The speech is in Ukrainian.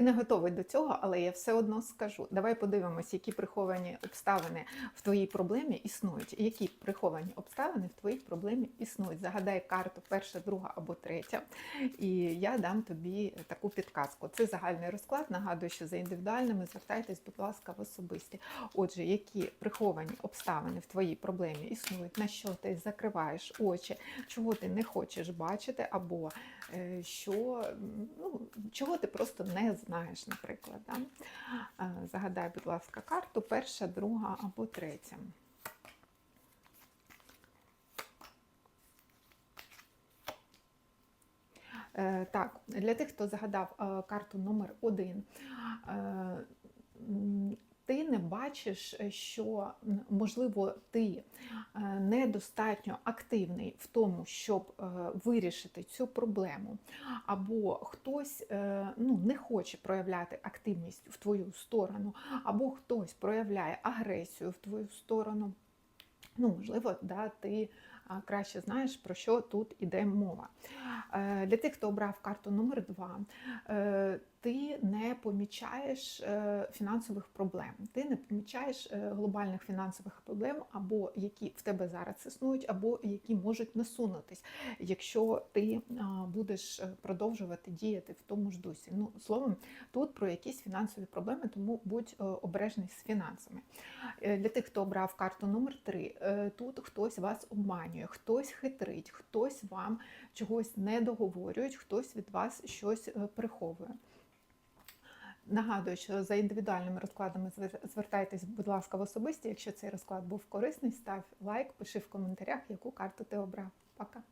Не готовий до цього, але я все одно скажу. Давай подивимось, які приховані обставини в твоїй проблемі існують. Які приховані обставини в твоїй проблемі існують. Загадай карту перша, друга або третя, і я дам тобі таку підказку. Це загальний розклад. Нагадую, що за індивідуальними звертайтесь, будь ласка, в особисті. Отже, які приховані обставини в твоїй проблемі існують, на що ти закриваєш очі, чого ти не хочеш бачити, або е, що ну, чого ти просто не знаєш, наприклад. Да? Загадай, будь ласка, карту перша, друга або третя. Е, Так, для тих, хто загадав е, карту номер один, е, м, не бачиш, е, що можливо ти е, недостатньо активний в тому, щоб е, вирішити цю проблему, або хтось ну, не хоче проявляти активність в твою сторону, або хтось проявляє агресію в твою сторону. Ну, можливо, да, ти краще знаєш, про що тут іде мова. Е, Для тих, хто обрав карту номер 2 ти не помічаєш е, фінансових проблем, ти не помічаєш е, глобальних фінансових проблем, або які в тебе зараз існують, або які можуть насунутись, якщо ти будеш е, продовжувати діяти в тому ж дусі. Ну, словом, тут про якісь фінансові проблеми, тому будь е, обережний з фінансами. Е, Для тих, хто обрав карту номер 3 тут хтось вас обманює, хтось хитрить, хтось вам чогось не договорюють, хтось від вас щось е, приховує. Нагадую, що за індивідуальними розкладами звер- звертайтесь, будь ласка, в особисті. Якщо цей розклад був корисний, став лайк, пиши в коментарях, яку карту ти обрав. Пока.